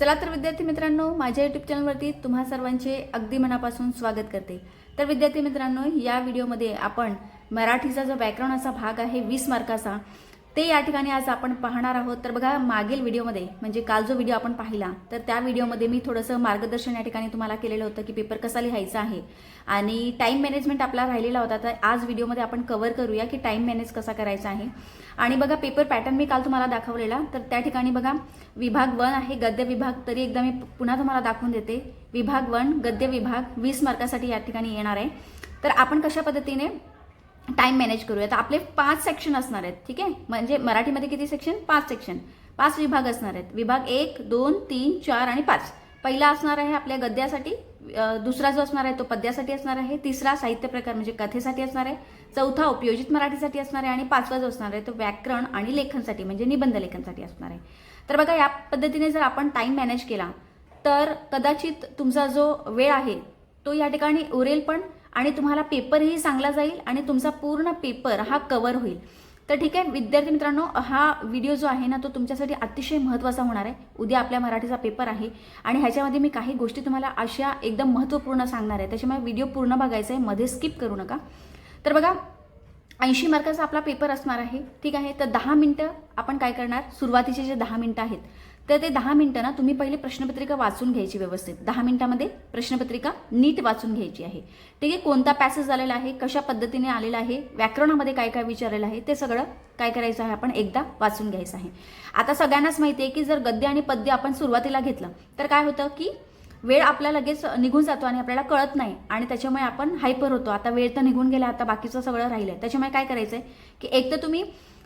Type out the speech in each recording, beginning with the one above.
चला तर विद्यार्थी मित्रांनो माझ्या यूट्यूब चॅनलवरती तुम्हा सर्वांचे अगदी मनापासून स्वागत करते. तर विद्यार्थी मित्रांनो या व्हिडिओमध्ये आपण मराठीचा जो बॅकग्राऊंड असा भाग आहे वीस मार्काचा ते या ठिकाणी आज आपण पाहणार आहोत. तर बघा मागील व्हिडिओमध्ये म्हणजे काल जो व्हिडिओ आपण पाहिला तर त्या व्हिडिओमध्ये मी थोडंसं मार्गदर्शन या ठिकाणी तुम्हाला केलेलं होतं की पेपर कसा लिहायचा आहे. आणि टाईम मॅनेजमेंट आपला राहिलेला होता तर आज व्हिडिओमध्ये आपण कव्हर करूया की टाईम मॅनेज कसा करायचा आहे. आणि बघा पेपर पॅटर्न मी काल तुम्हाला दाखवलेला तर त्या ठिकाणी बघा विभाग वन आहे गद्य विभाग तरी एकदा मी पुन्हा तुम्हाला दाखवून देते. विभाग वन गद्य विभाग वीस मार्कासाठी या ठिकाणी येणार आहे. तर आपण कशा पद्धतीने टाईम मॅनेज करूया. तर आपले पाच सेक्शन असणार आहेत ठीक आहे? म्हणजे मराठीमध्ये किती सेक्शन पाच सेक्शन पाच विभाग असणार आहेत. विभाग एक दोन तीन चार आणि पाच. पहिला असणार आहे आपल्या गद्यासाठी दुसरा जो असणार आहे तो पद्यासाठी असणार आहे. तिसरा साहित्य प्रकार म्हणजे कथेसाठी असणार आहे. चौथा उपयोजित मराठीसाठी असणार आहे आणि पाचवा जो असणार आहे तो व्याकरण आणि लेखनसाठी म्हणजे निबंध लेखनसाठी असणार आहे. तर बघा या पद्धतीने जर आपण टाईम मॅनेज केला तर कदाचित तुमचा जो वेळ आहे तो या ठिकाणी उरेल पण आणि तुम्हाला पेपरही चांगला जाईल आणि तुमचा पूर्ण पेपर हा कवर होईल. तर ठीक आहे विद्यार्थी मित्रांनो हा व्हिडिओ जो आहे ना तो तुमच्यासाठी अतिशय महत्त्वाचा होणार आहे. उद्या आपल्या मराठीचा पेपर आहे आणि ह्याच्यामध्ये मी काही गोष्टी तुम्हाला अशा एकदम महत्त्वपूर्ण सांगणार आहे. त्याच्यामुळे व्हिडिओ पूर्ण बघायचा आहे मध्ये स्किप करू नका. तर बघा ऐंशी मार्काचा आपला पेपर असणार आहे. ठीक आहे तर दहा मिनटं आपण काय करणार? सुरुवातीचे जे दहा मिनटं आहेत तर ते दहा मिनटं ना तुम्ही पहिले प्रश्नपत्रिका वाचून घ्यायची व्यवस्थित. दहा मिनिटामध्ये प्रश्नपत्रिका नीट वाचून घ्यायची आहे. ठीक आहे? कोणता पॅसेज आलेला आहे? कशा पद्धतीने आलेला आहे? व्याकरणामध्ये काय काय विचारलेलं आहे? ते सगळं काय करायचं आहे? आपण एकदा वाचून घ्यायचं आहे. आता सगळ्यांनाच माहिती आहे की जर गद्य आणि पद्य आपण सुरुवातीला घेतलं तर काय होतं की वेळ आपला लगेच निघून जातो आणि आपल्याला कळत नाही आणि त्याच्यामुळे आपण हायपर होतो. आता वेळ तर निघून गेला आता बाकीचं सगळं राहिलं आहे त्याच्यामुळे काय करायचं आहे की एक तर तुम्ही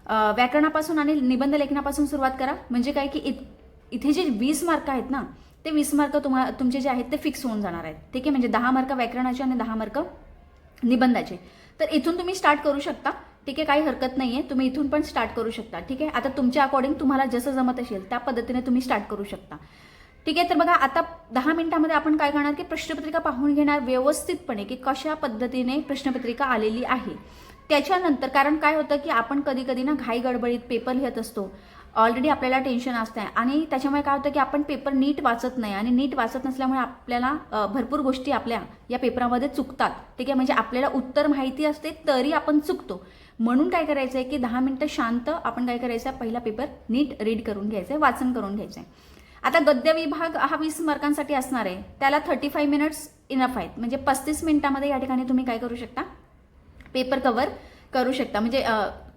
व्याकरणापासून आणि निबंध लेखनापासून सुरुवात करा. म्हणजे काय की इत इथे जे वीस मार्क आहेत ना ते वीस मार्क तुम्हाला तुमचे जे आहेत ते फिक्स होऊन जाणार आहेत. ठीक आहे? म्हणजे दहा मार्क व्याकरणाचे आणि दहा मार्क निबंधाचे. तर इथून तुम्ही स्टार्ट करू शकता. ठीक आहे? काही हरकत नाही आहे तुम्ही इथून पण स्टार्ट करू शकता. ठीक आहे? आता तुमच्या अकॉर्डिंग तुम्हाला जसं जमत असेल त्या पद्धतीने तुम्ही स्टार्ट करू शकता. ठीक आहे? तर बघा आता दहा मिनिटामध्ये आपण काय करणार की प्रश्नपत्रिका पाहून घेणार व्यवस्थितपणे की कशा पद्धतीने प्रश्नपत्रिका आलेली आहे. त्याच्यानंतर कारण काय होतं की आपण कधी कधी ना घाई गडबडीत पेपर लिहत असतो. ऑलरेडी आपल्याला टेन्शन असतं आहे आणि त्याच्यामुळे काय होतं की आपण पेपर नीट वाचत नाही. आणि नीट वाचत नसल्यामुळे आपल्याला भरपूर गोष्टी आपल्या या पेपरामध्ये चुकतात. ठीक आहे? म्हणजे आपल्याला उत्तर माहिती असते तरी आपण चुकतो. म्हणून काय करायचं आहे की दहा मिनटं शांत आपण काय करायचं आहे पहिला पेपर नीट रीड करून घ्यायचा आहे वाचन करून घ्यायचं आहे आता गद्य विभाग हा वीस मार्कांसाठी असणार आहे. त्याला थर्टी फाईव्ह मिनिट्स इनफ आहेत. म्हणजे पस्तीस मिनिटामध्ये या ठिकाणी तुम्ही काय करू शकता? पेपर कवर करू शकता. म्हणजे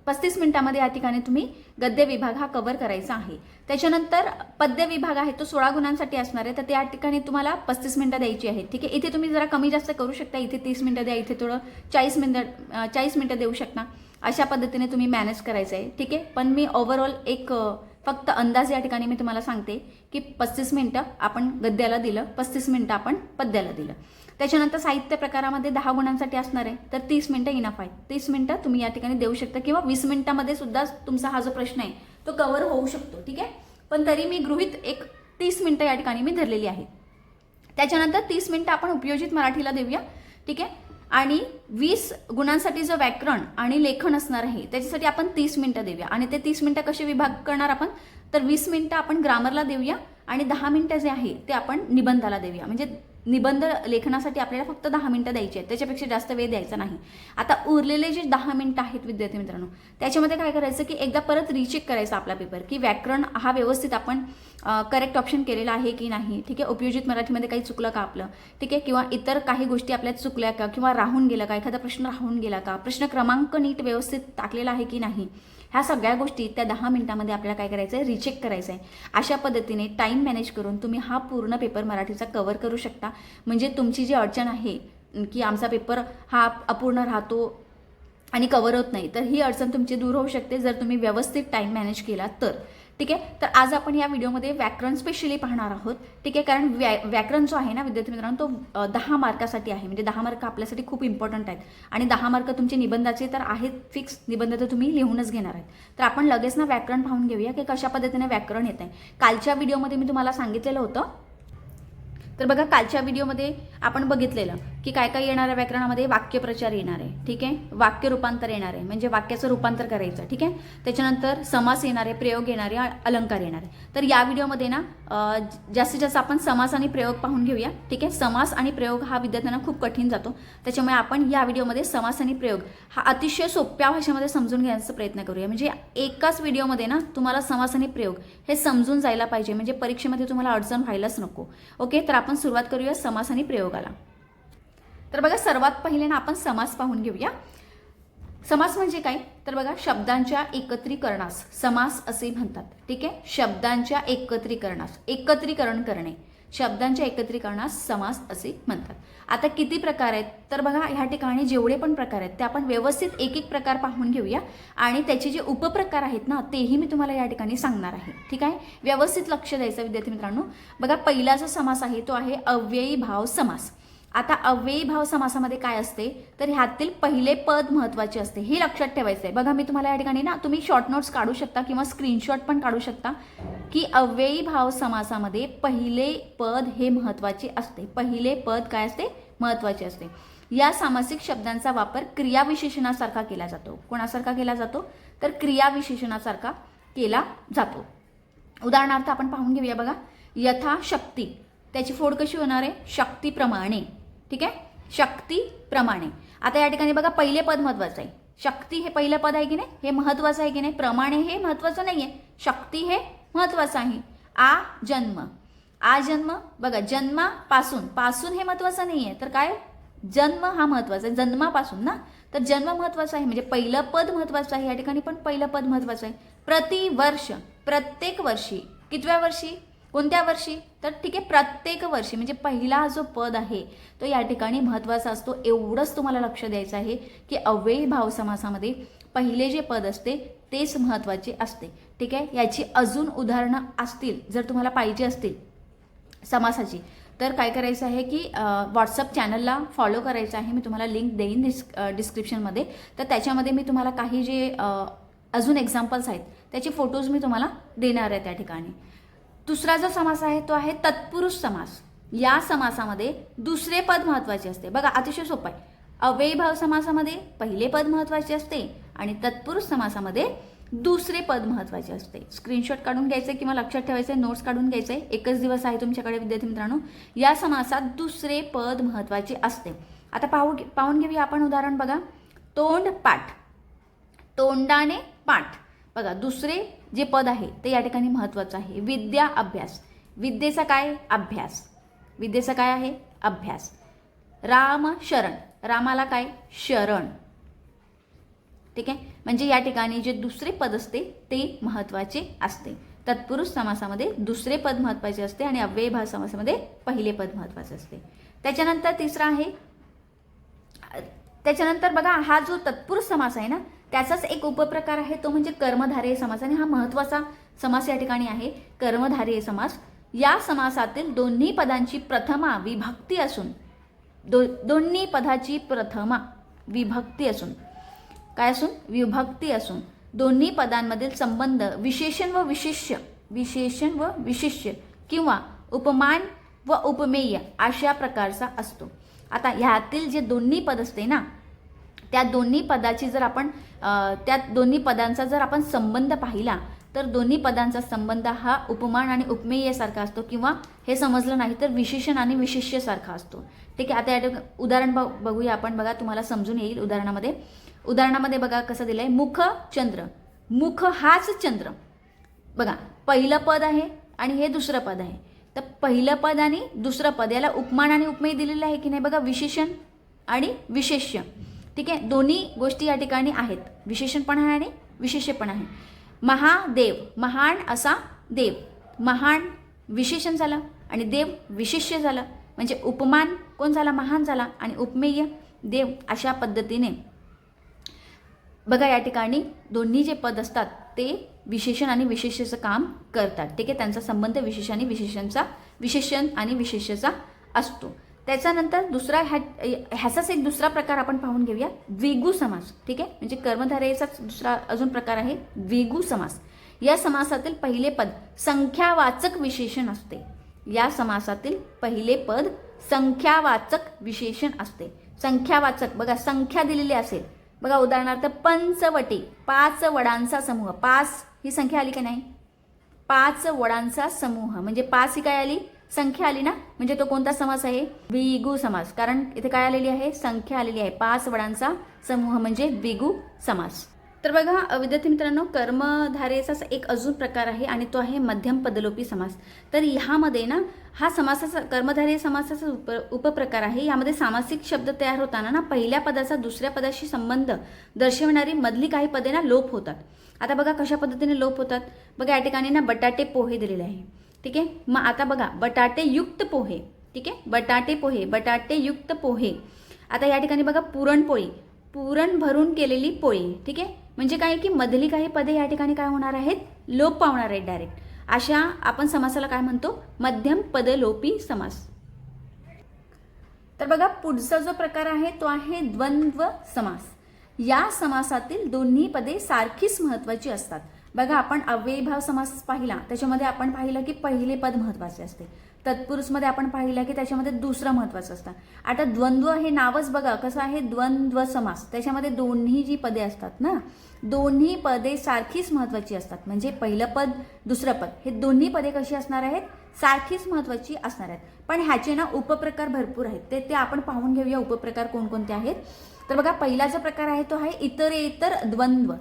पस्तीस मिनिटामध्ये या ठिकाणी तुम्ही गद्य विभाग हा कव्हर करायचा आहे. त्याच्यानंतर पद्य विभाग आहे तो सोळा गुणांसाठी असणार आहे. तर त्या ठिकाणी तुम्हाला पस्तीस मिनिटं द्यायची आहेत. ठीक आहे? इथे तुम्ही जरा कमी जास्त करू शकता. इथे तीस मिनिटं द्या. इथे थोडं चाळीस मिनिटं चाळीस मिनिटं देऊ शकता. अशा पद्धतीने तुम्ही मॅनेज करायचं आहे. ठीक आहे? पण मी ओव्हरऑल एक फक्त अंदाज या ठिकाणी मी तुम्हाला सांगते की पस्तीस मिनिटं आपण गद्याला दिलं पस्तीस मिनिटं आपण पद्याला दिलं. त्याच्यानंतर साहित्य प्रकारामध्ये दहा गुणांसाठी असणार आहे. तर तीस मिनटं इनफ आहे तीस मिनटं तुम्ही या ठिकाणी देऊ शकता किंवा वीस मिनटामध्ये सुद्धा तुमचा हा जो प्रश्न आहे तो कवर होऊ शकतो. ठीक आहे? पण तरी मी गृहित एक तीस मिनटं या ठिकाणी मी धरलेली आहे. त्याच्यानंतर तीस मिनटं आपण उपयोजित मराठीला देऊया. ठीक आहे? आणि वीस गुणांसाठी जो व्याकरण आणि लेखन असणार आहे त्याच्यासाठी आपण तीस मिनटं देऊया. आणि ते तीस मिनटं कसे विभाग करणार आपण? तर वीस मिनटं आपण ग्रामरला देऊया आणि दहा मिनटं जे आहे ते आपण निबंधाला देऊया. म्हणजे निबंध लेखनासाठी आपल्याला फक्त दहा मिनटं द्यायची आहेत. त्याच्यापेक्षा जास्त वेळ द्यायचा नाही. आता उरलेले जे दहा मिनटं आहेत विद्यार्थी मित्रांनो त्याच्यामध्ये काय करायचं की एकदा परत रिचेक करायचा आपला पेपर की व्याकरण हा व्यवस्थित आपण करेक्ट ऑप्शन केलेला आहे की नाही? ठीक आहे? उपयोजित मराठीमध्ये काही चुकलं का आपलं? ठीक आहे? किंवा इतर काही गोष्टी आपल्यात चुकल्या का? किंवा राहून गेला का? एखादा प्रश्न राहून गेला का? प्रश्न क्रमांक नीट व्यवस्थित टाकलेला आहे की नाही? ह्या सगळ्या गोष्टी त्या दहा मिनिटामध्ये आपल्याला काय करायचं आहे रिचेक करायचं आहे अशा पद्धतीने टाईम मॅनेज करून तुम्ही हा पूर्ण पेपर मराठीचा कवर करू शकता. म्हणजे तुमची जी अडचण आहे की आमचा पेपर हा अपूर्ण राहतो आणि कवर होत नाही तर ही अडचण तुमची दूर होऊ शकते जर तुम्ही व्यवस्थित टाईम मॅनेज केला तर. ठीक आहे? तर आज आपण या व्हिडिओमध्ये व्याकरण स्पेशली पाहणार आहोत. ठीक आहे? कारण व्या व्याकरण जो आहे ना विद्यार्थी मित्रांनो तो दहा मार्कासाठी आहे. म्हणजे दहा मार्क आपल्यासाठी खूप इम्पॉर्टंट आहेत. आणि दहा मार्क तुमचे निबंधाचे तर आहेत फिक्स निबंध तर तुम्ही लिहूनच घेणार आहेत. तर आपण लगेच ना व्याकरण पाहून घेऊया की कशा पद्धतीने व्याकरण येत आहे कालच्या व्हिडिओमध्ये मी तुम्हाला सांगितलेलं होतं तर बघा कालच्या व्हिडिओमध्ये आपण बघितलेलं की काय काय येणाऱ्या व्याकरणामध्ये वाक्यप्रचार येणार आहे ठीक आहे? वाक्य रूपांतर येणार आहे म्हणजे वाक्याचं रूपांतर करायचं ठीक आहे? त्याच्यानंतर समास येणारे प्रयोग येणारे आहे अलंकार येणारे तर या व्हिडिओमध्ये ना जास्तीत जास्त आपण समास आणि प्रयोग पाहून घेऊया ठीक आहे? समास आणि प्रयोग हा विद्यार्थ्यांना खूप कठीण जातो. त्याच्यामुळे आपण या व्हिडिओमध्ये समास आणि प्रयोग हा अतिशय सोप्या भाषेमध्ये समजून घेण्याचा प्रयत्न करूया. म्हणजे एकाच व्हिडिओमध्ये ना तुम्हाला समास आणि प्रयोग हे समजून जायला पाहिजे. म्हणजे परीक्षेमध्ये तुम्हाला अडचण व्हायलाच नको. ओके? तर आपण सुरुवात करूया समास आणि प्रयोगाला. तर बघा सर्वात पहिले ना आपण समास पाहून घेऊया. समास म्हणजे काय? तर बघा शब्दांच्या एकत्रीकरणास समास असे म्हणतात. ठीक आहे? शब्दांच्या एकत्रीकरणास एकत्रीकरण करणे. शब्दांच्या एकत्रीकरणास समास असे म्हणतात. आता किती प्रकार आहेत? तर बघा ह्या ठिकाणी जेवढे पण प्रकार आहेत ते आपण व्यवस्थित एक एक प्रकार पाहून घेऊया. आणि त्याचे जे उपप्रकार आहेत ना तेही मी तुम्हाला या ठिकाणी सांगणार आहे. ठीक आहे? व्यवस्थित लक्ष द्यायचं विद्यार्थी मित्रांनो. बघा पहिला जो समास आहे तो आहे अव्ययी भाव समास. आता अव्ययी भाव समासामध्ये काय असते? तर ह्यातील पहिले पद महत्त्वाचे असते. हे लक्षात ठेवायचं आहे बघा मी तुम्हाला या ठिकाणी ना तुम्ही शॉर्ट नोट्स काढू शकता किंवा स्क्रीनशॉट पण काढू शकता की अव्ययी भाव समासामध्ये पहिले पद हे महत्त्वाचे असते. पहिले पद काय असते? महत्त्वाचे असते. या सामासिक शब्दांचा वापर क्रियाविशेषणासारखा केला जातो. कोणासारखा केला जातो? तर क्रियाविशेषणासारखा केला जातो. उदाहरणार्थ आपण पाहून घेऊया बघा. यथाशक्ती. त्याची फोड कशी होणार आहे? शक्तीप्रमाणे. ठीक आहे? शक्तीप्रमाणे. आता या ठिकाणी बघा पहिले पद महत्वाचं आहे. शक्ती हे पहिलं पद आहे की नाही? हे महत्वाचं आहे की नाही? प्रमाणे हे महत्वाचं नाही आहे शक्ती हे महत्वाचं आहे. आ जन्म. आ जन्म बघा जन्मापासून. पासून हे महत्वाचं नाही आहे तर काय? जन्म हा महत्त्वाचा आहे. जन्मापासून ना? तर जन्म महत्त्वाचा आहे. म्हणजे पहिलं पद महत्वाचं आहे. या ठिकाणी पण पहिलं पद महत्वाचं आहे. प्रतिवर्ष. प्रत्येक वर्षी. कितव्या वर्षी? कोणत्या वर्षी? तर ठीक आहे प्रत्येक वर्षी म्हणजे पहिला जो पद आहे तो या ठिकाणी महत्त्वाचा असतो. एवढंच तुम्हाला लक्ष द्यायचं आहे की अव्ययी भाव समासामध्ये पहिले जे पद असते तेच महत्त्वाचे असते. ठीक आहे? याची अजून उदाहरणं असतील जर तुम्हाला पाहिजे असतील समासाची तर काय करायचं आहे की व्हॉट्सअप चॅनलला फॉलो करायचं आहे. मी तुम्हाला लिंक देईन डिस् डिस्क्रिप्शनमध्ये तर त्याच्यामध्ये मी तुम्हाला काही जे अजून एक्झाम्पल्स आहेत त्याचे फोटोज मी तुम्हाला देणार आहे त्या ठिकाणी. दुसरा जो समास आहे तो आहे तत्पुरुष समास. या समासामध्ये दुसरे पद महत्त्वाचे असते. बघा अतिशय सोपं आहे. अव्ययीभाव समासामध्ये पहिले पद महत्त्वाचे असते आणि तत्पुरुष समासामध्ये दुसरे पद महत्त्वाचे असते. स्क्रीनशॉट काढून घ्यायचे किंवा लक्षात ठेवायचे नोट्स काढून घ्यायचे. एकच दिवस आहे तुमच्याकडे विद्यार्थी मित्रांनो. या समासात दुसरे पद महत्त्वाचे असते. आता पाहू पाहून घेऊया आपण उदाहरण बघा. तोंड पाठ. तोंडाने पाठ. बघा दुसरे जे पद आहे ते या ठिकाणी महत्त्वाचं आहे. विद्या अभ्यास. विद्येचा काय? अभ्यास. विद्येचा काय आहे? अभ्यास. राम शरण. रामाला काय? शरण. ठीक आहे? म्हणजे या ठिकाणी जे दुसरे पद असते ते महत्त्वाचे असते. तत्पुरुष समासामध्ये दुसरे पद महत्त्वाचे असते आणि अव्ययभाव समासामध्ये पहिले पद महत्त्वाचे असते. त्याच्यानंतर तिसरा आहे त्याच्यानंतर बघा हा जो तत्पुरुष समास आहे ना त्याचाच एक उपप्रकार आहे तो म्हणजे कर्मधारय समास. आणि हा महत्त्वाचा समास या ठिकाणी आहे कर्मधारय समास. या समासातील दोन्ही पदांची प्रथमा विभक्ती असून दो दोन्ही पदाची प्रथमा विभक्ती असून काय असून? विभक्ती असून. दोन्ही पदांमधील संबंध विशेषण व विशिष्य विशेषण व विशिष्य किंवा उपमान व उपमेय अशा प्रकारचा असतो. आता ह्यातील जे दोन्ही पद असते ना त्या दोन्ही पदाची जर आपण त्या दोन्ही पदांचा जर आपण संबंध पाहिला तर दोन्ही पदांचा संबंध हा उपमान आणि उपमेयसारखा असतो किंवा हे समजलं नाही तर विशेषण आणि विशिष्यसारखा असतो. ठीक आहे आता या उदाहरण बघ बघूया आपण. बघा तुम्हाला समजून येईल उदाहरणामध्ये. उदाहरणामध्ये बघा कसं दिलं आहे मुख चंद्र. मुख हाच चंद्र. बघा पहिलं पद आहे आणि हे दुसरं पद आहे. तर पहिलं पद आणि दुसरं पद याला उपमान आणि उपमेय दिलेलं आहे की नाही? बघा विशेषण आणि विशेष्य. ठीक आहे? दोन्ही गोष्टी या ठिकाणी आहेत. विशेषण पण आहे आणि विशेष्य पण आहे. महादेव महान असा देव. महान विशेषण झालं आणि देव विशिष्य झालं. म्हणजे उपमान कोण झाला? महान झाला आणि उपमेय देव अशा पद्धतीने. बघा या ठिकाणी दोन्ही जे पद असतात ते विशेषण आणि विशेषेचं काम करतात. ठीक आहे? त्यांचा संबंध विशेष आणि विशेषणचा विशेषण आणि विशेषेचा असतो. त्याच्यानंतर दुसरा ह्या ह्याचाच एक दुसरा प्रकार आपण पाहून घेऊया. द्विगु समास. ठीक आहे? म्हणजे कर्मधारयाचाच दुसरा अजून प्रकार आहे. द्विगु समास. या समासातील पहिले पद संख्यावाचक विशेषण असते. या समासातील पहिले पद संख्यावाचक विशेषण असते. संख्यावाचक. बघा संख्या दिलेली असेल. बघा उदाहरणार्थ पंचवटी पाच वडांचा समूह. पाच ही संख्या आली की नाही? पाच वडांचा समूह. म्हणजे पाच ही काय आली? संख्या आली ना? म्हणजे तो कोणता समास आहे? द्विगु समास. कारण इथे काय आलेली आहे? संख्या आलेली आहे. पाच वडांचा समूह म्हणजे द्विगु समास. तर बघा विद्यार्थी मित्रांनो कर्मधारेचा एक अजून प्रकार आहे आणि तो आहे मध्यम पदलोपी समास. तर ह्यामध्ये ना हा समासाचा कर्मधारय समासाचा उप उपप्रकार आहे. यामध्ये सामासिक शब्द तयार होताना ना पहिल्या पदाचा दुसऱ्या पदाशी संबंध दर्शवणारी मधली काही पदे ना लोप होतात. आता बघा कशा पद्धतीने लोप होतात? बघा या ठिकाणी ना बटाटे पोहे दिलेले आहे. ठीक आहे? मग आता बघा बटाटे युक्त पोहे. ठीक आहे? बटाटे पोहे बटाटे युक्त पोहे. आता या ठिकाणी बघा पुरणपोळी. पुरण भरून केलेली पोळी. ठीक आहे? म्हणजे काय की मधली काही पदे या ठिकाणी काय होणार आहेत? लोप पावणार आहेत डायरेक्ट अशा आपण समासाला काय म्हणतो? मध्यम पदलोपी समास. तर बघा पुढचा जो प्रकार आहे तो आहे द्वंद्व समास. या समासातील दोन्ही पदे सारखीच महत्वाची असतात. बघा आपण अव्ययीभाव समास पाहिला त्याच्यामध्ये आपण पाहिलं की पहिले पद महत्त्वाचे असते. तत्पुरुषमध्ये आपण पाहिलं की त्याच्यामध्ये दुसरं महत्वाचं असतं. आता द्वंद्व हे नावच बघा कसं आहे? द्वंद्व समास. त्याच्यामध्ये दोन्ही जी पदे असतात ना दोन्ही पदे सारखीच महत्वाची असतात. म्हणजे पहिलं पद दुसरं पद. हे दोन्ही पदे कशी असणार आहेत? सारखीच महत्वाची असणार आहेत. पण ह्याचे ना उपप्रकार भरपूर आहेत. ते ते आपण पाहून घेऊया उपप्रकार कोणकोणते आहेत. तर बघा पहिला जो प्रकार आहे तो आहे इतरेतर द्वंद्व.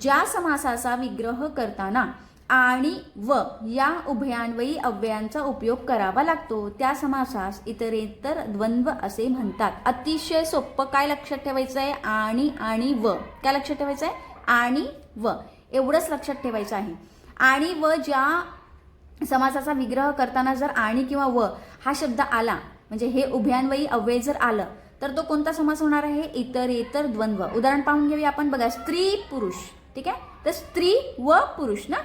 ज्या समासाचा विग्रह करताना आणि व या उभयान्वयी अव्ययांचा उपयोग करावा लागतो त्या समासास इतरेतर द्वंद्व असे म्हणतात. अतिशय सोपं काय लक्षात ठेवायचं आहे आणि आणि व. काय लक्षात ठेवायचं आहे आणि व. एवढंच लक्षात ठेवायचं आहे. आणि व ज्या समासाचा विग्रह करताना जर आणि किंवा व हा शब्द आला म्हणजे हे उभयान्वयी अव्यय जर आलं तर तो कोणता समास होणार आहे? इतरेतर द्वंद्व. उदाहरण पाहून घेऊया आपण. बघा स्त्री पुरुष ठीक आहे? तर स्त्री व पुरुष ना?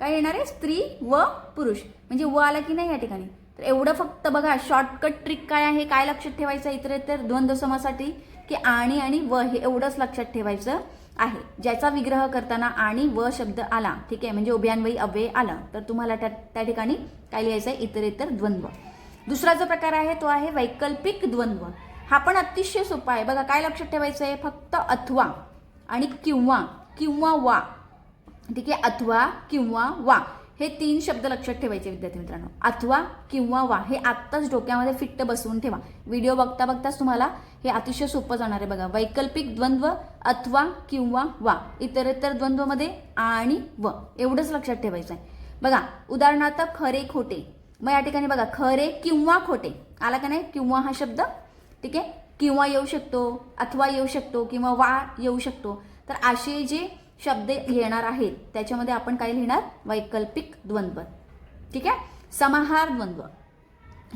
काय येणार आहे? स्त्री व पुरुष. म्हणजे व आला की नाही या ठिकाणी? तर एवढं फक्त बघा शॉर्टकट ट्रिक काय आहे? काय लक्षात ठेवायचं इतर द्वंद्व समासाठी की आणि आणि व हे एवढंच लक्षात ठेवायचं आहे. ज्याचा विग्रह करताना आणि व शब्द आला ठीक आहे? म्हणजे उभ्यान्वयी अव्यय आला. तर तुम्हाला त्या त्या ठिकाणी काय लिहायचं आहे? इतरेतर द्वंद्व. दुसरा जो प्रकार आहे तो आहे वैकल्पिक द्वंद्व. हा पण अतिशय सोपा आहे. बघा काय लक्षात ठेवायचं आहे? फक्त अथवा आणि किंवा. किंवा वा. ठीक आहे? अथवा किंवा वा. हे तीन शब्द लक्षात ठेवायचे विद्यार्थी मित्रांनो. अथवा किंवा वा. हे आत्ताच डोक्यामध्ये फिट्ट बसवून ठेवा. व्हिडिओ बघता बघताच तुम्हाला हे अतिशय सोपं जाणार आहे बघा. वैकल्पिक द्वंद्व अथवा किंवा वा. इतरेतर द्वंद्वमध्ये आणि व. एवढंच लक्षात ठेवायचं आहे बघा उदाहरणार्थ खरे खोटे. मग या ठिकाणी बघा खरे किंवा खोटे. आला का नाही? किंवा हा शब्द. ठीक आहे? किंवा येऊ शकतो अथवा येऊ शकतो किंवा वा येऊ शकतो. तर असे जे शब्द येणार आहेत त्याच्यामध्ये आपण काय लिहिणार? वैकल्पिक द्वंद्व. ठीक आहे? समाहार द्वंद्व.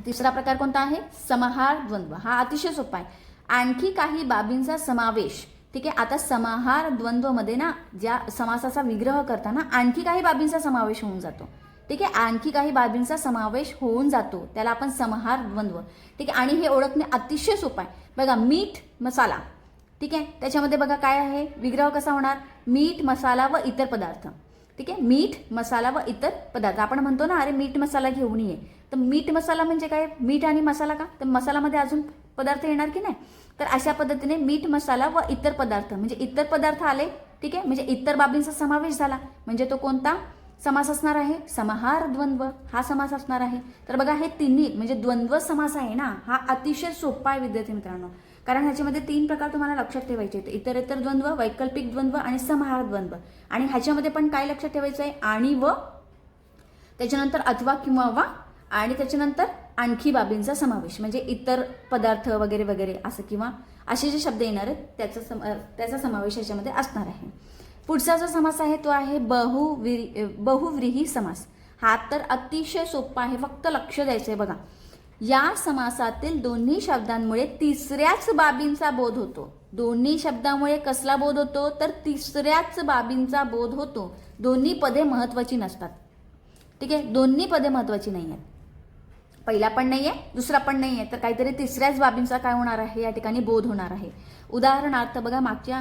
तिसरा प्रकार कोणता आहे? समाहार द्वंद्व. हा अतिशय सोपा आहे. आणखी काही बाबींचा समावेश. ठीक आहे? आता समाहार द्वंद्वमध्ये ना ज्या समासाचा विग्रह करताना आणखी काही बाबींचा समावेश होऊन जातो. ठीक आहे? आणखी काही बाबींचा समावेश होऊन जातो. त्याला आपण समाहार द्वंद्व. ठीक आहे? आणि हे ओळखणे अतिशय सोपं आहे. बघा मीठ मसाला. ठीक आहे? त्याच्यामध्ये बघा काय आहे? विग्रह कसा होणार? मीठ मसाला व इतर पदार्थ. ठीक आहे? मीठ मसाला व इतर पदार्थ. आपण म्हणतो ना अरे मीठ मसाला घेऊन ये तर मीठ मसाला म्हणजे काय? मीठ आणि मसाला का? तर मसालामध्ये अजून पदार्थ येणार की नाही? तर अशा पद्धतीने मीठ मसाला व इतर पदार्थ. म्हणजे इतर पदार्थ आले ठीक आहे? म्हणजे इतर बाबींचा समावेश झाला. म्हणजे तो कोणता? समास असणार आहे? समाहार द्वंद्व. हा समास असणार आहे. तर बघा हे तिन्ही म्हणजे द्वंद्व समास आहे ना हा अतिशय सोपा आहे विद्यार्थी मित्रांनो. कारण ह्याच्यामध्ये तीन प्रकार तुम्हाला लक्षात ठेवायचे आहेत. इतर इतर द्वंद्व वैकल्पिक द्वंद्व आणि समाहार द्वंद्व. आणि ह्याच्यामध्ये पण काय लक्षात ठेवायचं आहे? आणि व त्याच्यानंतर अथवा किंवा वा आणि त्याच्यानंतर आणखी बाबींचा समावेश. म्हणजे इतर पदार्थ वगैरे वगैरे असं किंवा असे जे शब्द येणार आहेत त्याचा सम त्याचा समावेश याच्यामध्ये असणार आहे. पुढचा जो समास आहे तो आहे बहुव्री बहुव्रीही समास. हा तर अतिशय सोपा आहे. फक्त लक्ष द्यायचं आहे बघा. या समासातील दोन्ही शब्दांमुळे तिसऱ्याच बाबींचा बोध होतो. दोन्ही शब्दामुळे कसला बोध होतो? तर तिसऱ्याच बाबींचा बोध होतो. दोन्ही पदे महत्वाची नसतात. ठीक आहे? दोन्ही पदे महत्वाची नाही आहेत पहिला पण नाही आहे दुसरा पण नाही आहे तर काहीतरी तिसऱ्याच बाबींचा काय होणार आहे? या ठिकाणी बोध होणार आहे. उदाहरणार्थ बघा मागच्या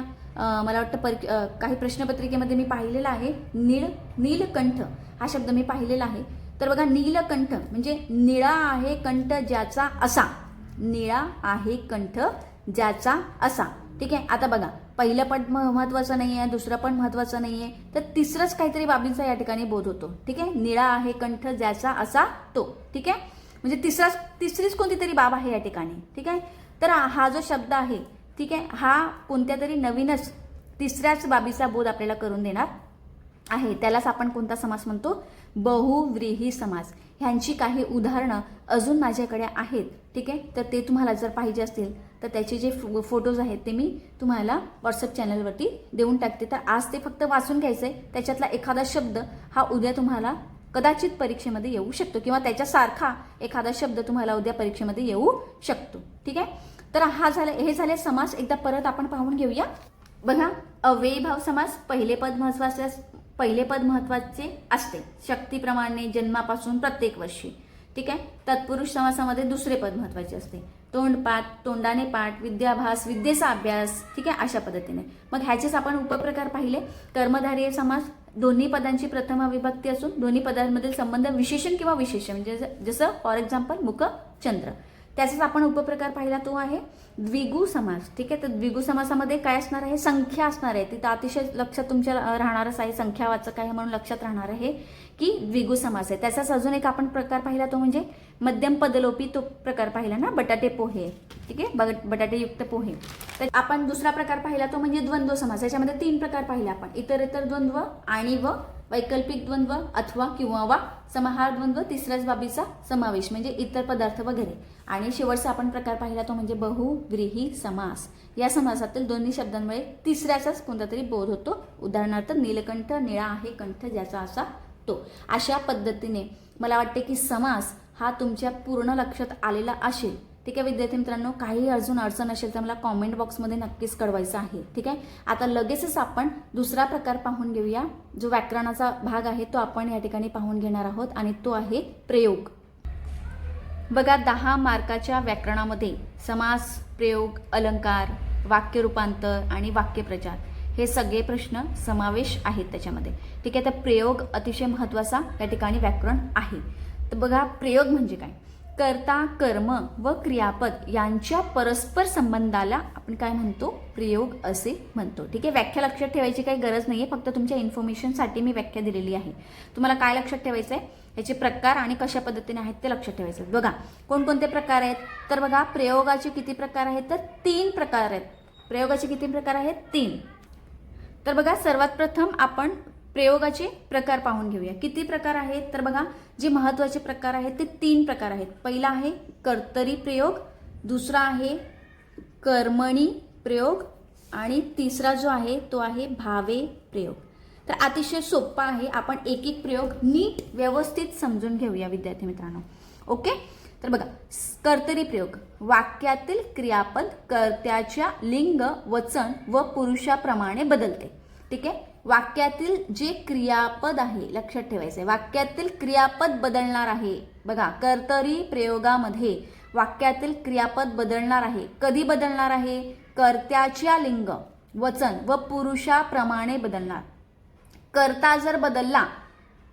मला वाटतं पर काही प्रश्नपत्रिकेमध्ये मी पाहिलेला आहे. नीळ नीलकंठ हा शब्द मी पाहिलेला आहे. तर बघा नीलकंठ म्हणजे निळा आहे कंठ ज्याचा असा. निळा आहे कंठ ज्याचा असा. ठीक आहे? आता बघा पहिलं पण म- महत्वाचं नाही आहे दुसरं पण महत्वाचं नाही आहे तर तिसरंच काहीतरी बाबींचा या ठिकाणी बोध होतो. ठीक आहे? निळा आहे कंठ ज्याचा असा तो. ठीक आहे? म्हणजे तिसराच तिसरीच कोणती तरी बाब आहे या ठिकाणी. ठीक आहे? तर हा जो शब्द आहे ठीक आहे हा कोणत्या तरी नवीनच तिसऱ्याच बाबीचा बोध आपल्याला करून देणार आहे. त्यालाच आपण कोणता समास म्हणतो? बहुव्रीही समास ह्यांची काही उदाहरणं अजून माझ्याकडे आहेत ठीक आहे? तर ते तुम्हाला जर पाहिजे असतील तर त्याचे जे फो- फोटोज आहेत ते मी तुम्हाला व्हॉट्सअप चॅनलवरती देऊन टाकते. तर आज ते फक्त वाचून घ्यायचं आहे त्याच्यातला एखादा शब्द हा उद्या तुम्हाला कदाचित परीक्षेमध्ये येऊ शकतो किंवा त्याच्यासारखा एखादा शब्द तुम्हाला उद्या परीक्षेमध्ये येऊ शकतो ठीक आहे? तर हा झाला हे झाले समास एकदा परत आपण पाहून घेऊया. बघा अव्ययीभाव समास पहिले पद महत्त्वाचे पहिले पद महत्त्वाचे असते. शक्तीप्रमाणे जन्मापासून प्रत्येक वर्षी. ठीक आहे? तत्पुरुष समासामध्ये दुसरे पद महत्त्वाचे असते. तोंडपाठ तोंडाने पाठ विद्याभास विद्येचा अभ्यास ठीक आहे? अशा पद्धतीने. मग ह्याचेच आपण उपप्रकार पाहिले. कर्मधारय समास दोन्ही पदांची प्रथमा विभक्ती असून दोन्ही पदांमधील संबंध विशेषण किंवा विशेषण. म्हणजे जसं- जसं फॉर एक्झाम्पल मुख चंद्र. त्याचाच आपण उपप्रकार पाहिला तो आहे द्विगु समास. ठीक आहे? तर द्विगु समासामध्ये काय असणार आहे? संख्या असणार आहे. तिथं अतिशय लक्षात तुमच्या राहणारच आहे. संख्या वाचक आहे म्हणून लक्षात राहणार आहे की द्विगु समास आहे. त्याचाच अजून एक आपण प्रकार पाहिला तो म्हणजे मध्यम पदलोपी तो प्रकार पाहिला ना? बटाटे पोहे. ठीक आहे? बट- बटाटेयुक्त पोहे. तर आपण दुसरा प्रकार पाहिला तो म्हणजे द्वंद्व समास. याच्यामध्ये तीन प्रकार पाहिले आपण. इतर इतर द्वंद्व आणि व वैकल्पिक द्वंद्व अथवा किंवा वा समाहार द्वंद्व तिसऱ्याच बाबीचा समावेश म्हणजे इतर पदार्थ वगैरे. आणि शेवटचा आपण प्रकार पाहिला तो म्हणजे बहुव्रीही समास. या समासातील दोन्ही शब्दांमुळे तिसऱ्याचाच कोणता तरी बोध होतो. उदाहरणार्थ नीलकंठ निळा आहे कंठ ज्याचा असा तो. अशा पद्धतीने मला वाटते की समास हा तुमच्या पूर्ण लक्षात आलेला असेल. ठीक आहे विद्यार्थी मित्रांनो काही अजून अडचण असेल तर मला कॉमेंट बॉक्समध्ये नक्कीच कळवायचं आहे ठीक आहे? आता लगेचच आपण दुसरा प्रकार पाहून घेऊया. जो व्याकरणाचा भाग आहे तो आपण या ठिकाणी पाहून घेणार आहोत आणि तो आहे प्रयोग. बघा दहा मार्काच्या व्याकरणामध्ये समास प्रयोग अलंकार वाक्य रूपांतर आणि वाक्यप्रचार हे सगळे प्रश्न समावेश आहेत त्याच्यामध्ये. ठीक आहे तर प्रयोग अतिशय महत्त्वाचा या ठिकाणी व्याकरण आहे. तर बघा प्रयोग म्हणजे काय? कर्ता कर्म व क्रियापद यांच्या परस्पर संबंधाला आपण काय म्हणतो? प्रयोग असे म्हणतो. ठीक आहे? व्याख्या लक्षात ठेवायची काही गरज नाही आहे फक्त तुमच्या इन्फॉर्मेशनसाठी मी व्याख्या दिलेली आहे. तुम्हाला काय लक्षात ठेवायचं आहे याचे प्रकार आणि कशा पद्धतीने आहेत ते लक्षात ठेवायचे आहेत. बघा कोणकोणते प्रकार आहेत? तर बघा प्रयोगाचे किती प्रकार आहेत? तर तीन प्रकार आहेत. प्रयोगाचे किती प्रकार आहेत? तीन. तर बघा सर्वात प्रथम आपण प्रयोगाचे प्रकार पाहून घेऊया. किती प्रकार आहेत? तर बघा जे महत्त्वाचे प्रकार आहेत ते तीन प्रकार आहेत. पहिला आहे कर्तरी प्रयोग दुसरा आहे कर्मणी प्रयोग आणि तिसरा जो आहे तो आहे भावे प्रयोग. तर अतिशय सोपा आहे. आपण एक एक प्रयोग नीट व्यवस्थित समजून घेऊया विद्यार्थी मित्रांनो. ओके? तर बघा कर्तरी प्रयोग. वाक्यातील क्रियापद कर्त्याच्या लिंग वचन व पुरुषाप्रमाणे बदलते. ठीक आहे? वाक्यातील जे क्रियापद आहे लक्षात ठेवायचं आहे वाक्यातील क्रियापद बदलणार आहे. बघा कर्तरी प्रयोगामध्ये वाक्यातील क्रियापद बदलणार आहे. कधी बदलणार आहे? कर्त्याच्या लिंग वचन व पुरुषाप्रमाणे बदलणार. कर्ता जर बदलला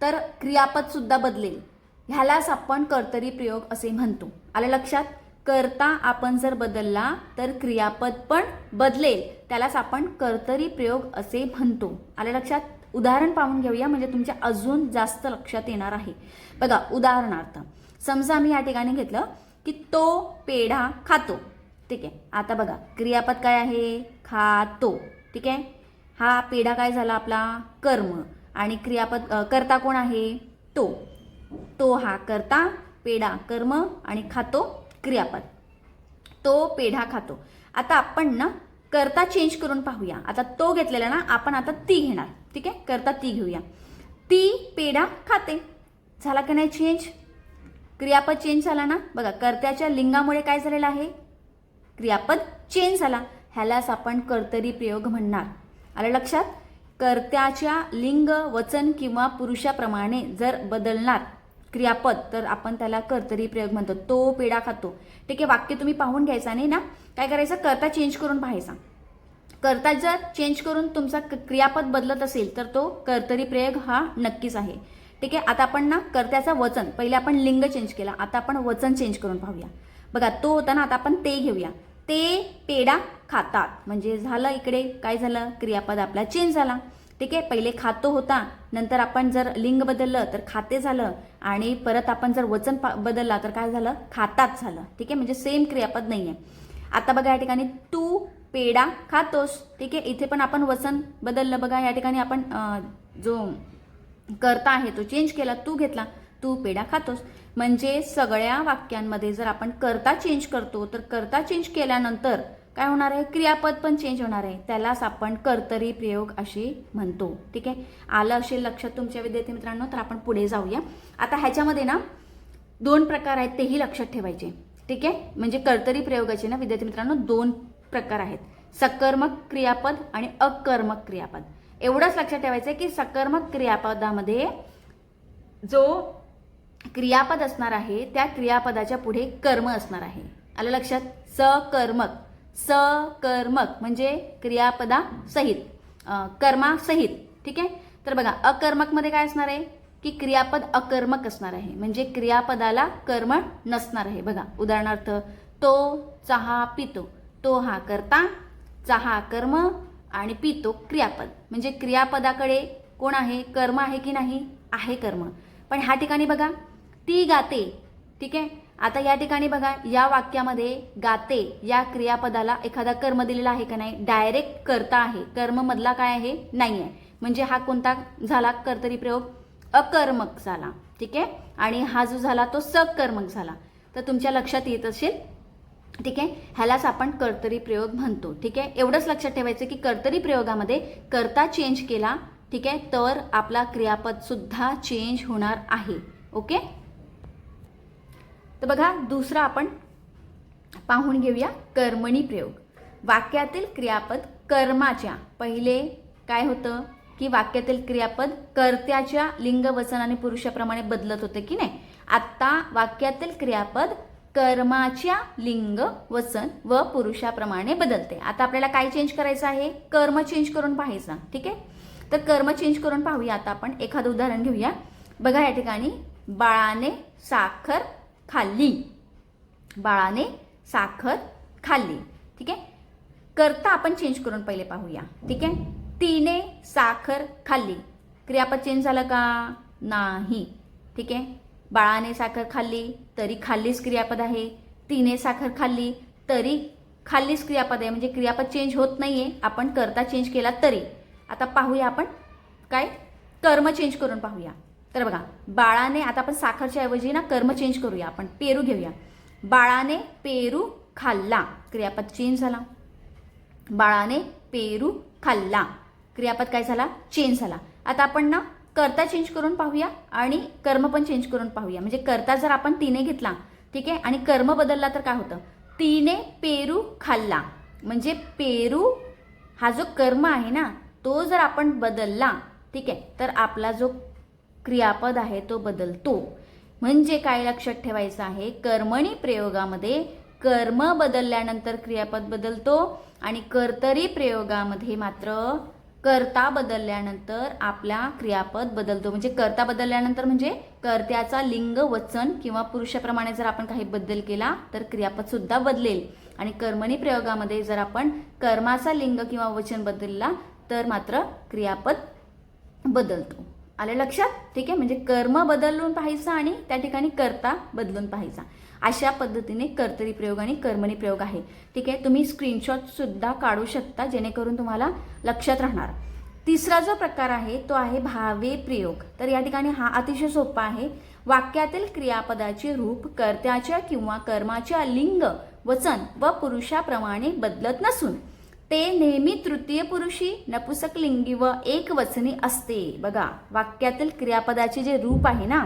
तर क्रियापद सुद्धा बदलेल. ह्यालाच आपण कर्तरी प्रयोग असे म्हणतो. आलं लक्षात? कर्ता आपण जर बदलला तर क्रियापद पण बदलेल. त्यालाच आपण कर्तरी प्रयोग असे म्हणतो. आल्या लक्षात? उदाहरण पाहून घेऊया म्हणजे तुमच्या अजून जास्त लक्षात येणार आहे. बघा उदाहरणार्थ समजा मी या ठिकाणी घेतलं की तो पेढा खातो. ठीक आहे? आता बघा क्रियापद काय आहे? खातो. ठीक आहे? हा पेढा काय झाला आपला? कर्म. आणि क्रियापद करता कर्ता कोण आहे? तो. तो हा करता पेढा कर्म आणि खातो. क्रियापद. तो पेढा खातो. आता आपण ना करता चेंज करून पाहूया. आता तो घेतलेला ना आपण आता ती घेणार. ठीक आहे? करता ती घेऊया. ती पेढा खाते. झाला का नाही चेंज क्रियापद चेंज झाला ना? बघा कर्त्याच्या लिंगामुळे काय झालेलं आहे? क्रियापद चेंज झाला. ह्यालाच आपण कर्तरी प्रयोग म्हणणार. आलं लक्षात? कर्त्याच्या लिंग वचन किंवा पुरुषाप्रमाणे जर बदलणार क्रियापद तर आपण त्याला कर्तरी प्रयोग म्हणतो. तो पेढा खातो. ठीक आहे वाक्य तुम्ही पाहून घ्यायचा नाही ना? काय करायचं? कर्ता चेंज करून पाहायचा. कर्ता जर चेंज करून तुमचा क- क्रियापद बदलत असेल तर तो कर्तरी प्रयोग हा नक्कीच आहे. ठीक आहे आता आपण ना कर्त्याचं वचन पहिले आपण लिंग चेंज केला आता आपण वचन चेंज करून पाहूया. बघा तो होता ना आता आपण ते घेऊया. ते पेढा खातात. म्हणजे झालं इकडे काय झालं? क्रियापद आपला चेंज झाला. ठीक आहे पहिले खातो होता नंतर आपण जर लिंग बदललं तर खाते झालं आणि परत आपण जर वचन पा- बदलला तर काय झालं? खातात झालं. ठीक आहे म्हणजे सेम क्रियापद नाही आहे आता बघा या ठिकाणी तू पेढा खातोस. ठीक आहे इथे पण आपण वचन बदललं. बघा या ठिकाणी आपण जो करता आहे तो चेंज केला तू घेतला तू पेढा खातोस. म्हणजे सगळ्या वाक्यांमध्ये जर आपण करता चेंज करतो तर करता चेंज केल्यानंतर काय होणार आहे? क्रियापद पण चेंज होणार आहे. त्यालाच आपण कर्तरी प्रयोग अशी म्हणतो. ठीक आहे? आलं असेल लक्षात तुमच्या विद्यार्थी मित्रांनो तर आपण पुढे जाऊया. आता ह्याच्यामध्ये ना दोन प्रकार आहेत तेही लक्षात ठेवायचे. ठीक आहे? म्हणजे कर्तरी प्रयोगाचे ना विद्यार्थी मित्रांनो दोन प्रकार आहेत. सकर्मक क्रियापद आणि अकर्मक क्रियापद. एवढंच लक्षात ठेवायचं आहे की सकर्मक क्रियापदामध्ये जो क्रियापद असणार आहे त्या क्रियापदाच्या पुढे कर्म असणार आहे. आलं लक्षात? सकर्मक. सकर्मक म्हणजे क्रियापदासहित. कर्मा सहित ठीक आहे? तर बघा अकर्मकमध्ये काय असणार आहे? की क्रियापद अकर्मक असणार आहे. म्हणजे क्रियापदाला कर्म नसणार आहे. बघा उदाहरणार्थ तो चहा पितो. तो हा करता चहा कर्म आणि पितो क्रियापद. म्हणजे क्रियापदाकडे कोण आहे? कर्म आहे की नाही? आहे कर्म. पण ह्या ठिकाणी बघा ती गाते ठीक आहे? आता या ठिकाणी बघा या वाक्यामध्ये गाते या क्रियापदाला एखादा कर्म दिलेला आहे का नाही? डायरेक्ट करता आहे. कर्म मधला काय आहे? नाही आहे म्हणजे हा कोणता झाला? कर्तरी प्रयोग? अकर्मक झाला. ठीक आहे? आणि हा जो झाला तो सकर्मक झाला. तर तुमच्या लक्षात येत असेल? ठीक आहे? ह्यालाच आपण कर्तरी प्रयोग म्हणतो. ठीक आहे? एवढंच लक्षात ठेवायचं की कर्तरी प्रयोगामध्ये कर्ता चेंज केला ठीक आहे? तर आपला क्रियापद सुद्धा चेंज होणार आहे. ओके? तर बघा दुसरा आपण पाहून घेऊया कर्मणी प्रयोग. वाक्यातील क्रियापद कर्माच्या. पहिले काय होतं? की वाक्यातील क्रियापद कर्त्याच्या लिंगवचन आणि पुरुषाप्रमाणे बदलत होते की नाही? आत्ता वाक्यातील क्रियापद कर्माच्या लिंग वचन व पुरुषाप्रमाणे बदलते. आता आपल्याला काय चेंज करायचं आहे? कर्म चेंज करून पाहायचं. ठीक आहे? तर कर्म चेंज करून पाहूया. आता आपण एखादं उदाहरण घेऊया. बघा या ठिकाणी बाळाने साखर खाल्ली. बाळाने साखर खाल्ली. ठीक आहे? करता आपण चेंज करून पहिले पाहूया. ठीक आहे? तिने साखर खाल्ली. क्रियापद चेंज झालं का? नाही. ठीक आहे? बाळाने साखर खाल्ली तरी खाल्लीच क्रियापद आहे. तिने साखर खाल्ली तरी खाल्लीच क्रियापद आहे. म्हणजे क्रियापद चेंज होत नाही आहे आपण करता चेंज केला तरी. आता पाहूया आपण. काय? कर्म चेंज करून पाहूया. तर बघा बाळाने आता आपण साखरच्या ऐवजी ना कर्म चेंज करूया आपण पेरू घेऊया. बाळाने पेरू खाल्ला क्रियापद चेंज झाला. बाळाने पेरू खाल्ला क्रियापद काय झाला? चेंज झाला. आता आपण ना कर्ता चेंज करून पाहूया आणि कर्म पण चेंज करून पाहूया. म्हणजे कर्ता जर आपण तिने घेतला ठीक आहे आणि कर्म बदलला तर काय होतं? तिने पेरू खाल्ला. म्हणजे पेरू हा जो कर्म आहे ना तो जर आपण बदलला ठीक आहे तर आपला जो क्रियापद आहे तो बदलतो. म्हणजे काय लक्षात ठेवायचं आहे? कर्मणी प्रयोगामध्ये कर्म बदलल्यानंतर क्रियापद बदलतो आणि कर्तरी प्रयोगामध्ये मात्र कर्ता बदलल्यानंतर आपला क्रियापद बदलतो. म्हणजे कर्ता बदलल्यानंतर म्हणजे कर्त्याचा लिंग वचन किंवा पुरुषाप्रमाणे जर आपण काही बदल केला तर क्रियापद सुद्धा बदलेल. आणि कर्मणी प्रयोगामध्ये जर आपण कर्माचा लिंग किंवा वचन बदलला तर मात्र क्रियापद बदलतो. आलं लक्षात? ठीक आहे? म्हणजे कर्म बदलून पाहायचं आणि त्या ठिकाणी कर्ता बदलून पाहायचा. अशा पद्धतीने कर्तरी प्रयोग आणि कर्मणी प्रयोग आहे. ठीक आहे? तुम्ही स्क्रीनशॉट सुद्धा काढू शकता जेणेकरून तुम्हाला लक्षात राहणार. तिसरा जो प्रकार आहे तो आहे भावे प्रयोग. तर या ठिकाणी हा अतिशय सोपा आहे. वाक्यातील क्रियापदाचे रूप कर्त्याच्या किंवा कर्माच्या लिंग वचन व पुरुषाप्रमाणे बदलत नसून ते नेहमी तृतीय पुरुषी नपुसक लिंगी व एकवचनी असते. बघा वाक्यातील क्रियापदाचे जे रूप आहे ना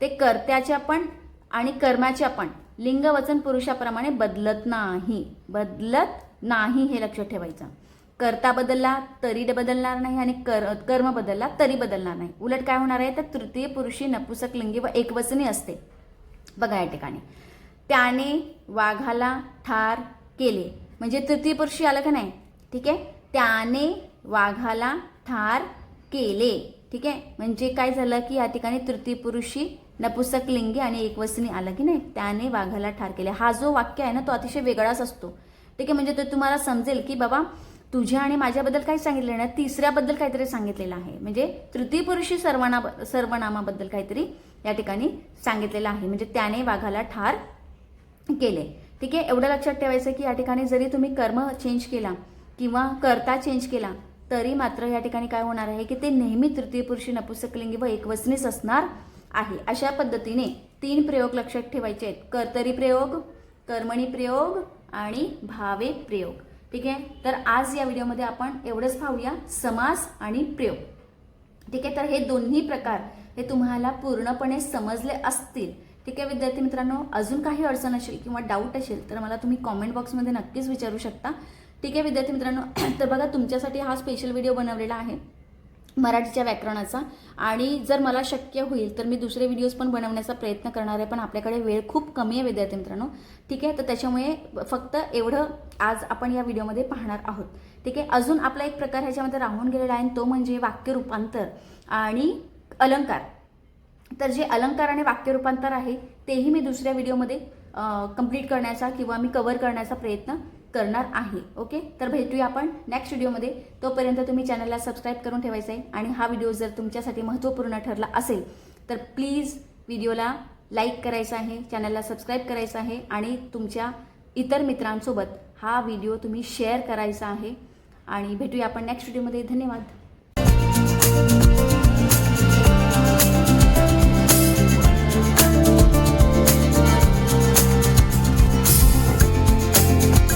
ते कर्त्याच्या पण आणि कर्माच्या पण लिंगवचन पुरुषाप्रमाणे बदलत नाही. बदलत नाही हे लक्षात ठेवायचं. कर्ता बदलला तरी बदलणार नाही आणि कर कर्म बदलला तरी बदलणार नाही. उलट काय होणार आहे? तर तृतीय पुरुषी नपुसक लिंगी व एकवचनी असते. बघा या ठिकाणी. त्याने वाघाला ठार केले. म्हणजे तृतीय पुरुषी आलं का नाही? ठीक आहे? त्याने वाघाला ठार केले. ठीक आहे? म्हणजे काय झालं की या ठिकाणी तृतीय पुरुषी नपुसक लिंगी आणि एकवसनी आलं की नाही? त्याने वाघाला ठार केले. हा जो वाक्य आहे ना तो अतिशय वेगळाच असतो. ठीक आहे? म्हणजे तो तुम्हाला समजेल की बाबा तुझ्या आणि माझ्याबद्दल काय सांगितलं ना तिसऱ्याबद्दल काहीतरी सांगितलेलं आहे. म्हणजे तृतीय पुरुषी सर्वना सर्वनामाबद्दल काहीतरी या ठिकाणी सांगितलेलं आहे. म्हणजे त्याने वाघाला ठार केले. ठीक आहे? एवढं लक्षात ठेवायचं की या ठिकाणी जरी तुम्ही कर्म चेंज केला किंवा कर्ता चेंज केला तरी मात्र या ठिकाणी काय होणार आहे की ते नेहमी तृतीय पुरुषी नपुसकलिंगी व एकवचनीच असणार आहे. अशा पद्धतीने तीन प्रयोग लक्षात ठेवायचे आहेत. कर्तरी प्रयोग कर्मणी प्रयोग आणि भावे प्रयोग. ठीक आहे? तर आज या व्हिडिओमध्ये आपण एवढंच पाहूया. समास आणि प्रयोग. ठीक आहे? तर हे दोन्ही प्रकार हे तुम्हाला पूर्णपणे समजले असतील. ठीक आहे विद्यार्थी मित्रांनो? अजून काही अडचण असेल किंवा डाऊट असेल तर मला तुम्ही कॉमेंट बॉक्समध्ये नक्कीच विचारू शकता. ठीक आहे विद्यार्थी मित्रांनो? तर बघा तुमच्यासाठी हा स्पेशल व्हिडिओ बनवलेला आहे मराठीच्या व्याकरणाचा. आणि जर मला शक्य होईल तर मी दुसरे व्हिडिओज पण बनवण्याचा प्रयत्न करणार आहे पण आपल्याकडे वेळ खूप कमी आहे विद्यार्थी मित्रांनो. ठीक आहे तर त्याच्यामुळे फक्त एवढं आज आपण या व्हिडिओमध्ये पाहणार आहोत. ठीक आहे अजून आपला एक प्रकार ह्याच्यामध्ये राहून गेलेला आहे तो म्हणजे वाक्य रूपांतर आणि अलंकार. तर जे अलंकार आणि वाक्यरूपांतर आहे तेही मी दुसऱ्या व्हिडिओमध्ये कंप्लीट करण्याचा किंवा मी कवर करण्याचा प्रयत्न करणार आहे. ओके तर भेटूया आपण नेक्स्ट व्हिडिओमध्ये. तोपर्यंत तुम्ही चॅनलला सबस्क्राईब करून ठेवायचं आहे आणि हा व्हिडिओ जर तुमच्यासाठी महत्त्वपूर्ण ठरला असेल तर प्लीज व्हिडिओला लाईक करायचा आहे चॅनलला सबस्क्राईब करायचं आहे आणि तुमच्या इतर मित्रांसोबत हा व्हिडिओ तुम्ही शेअर करायचा आहे. आणि भेटूया आपण नेक्स्ट व्हिडिओमध्ये. धन्यवाद.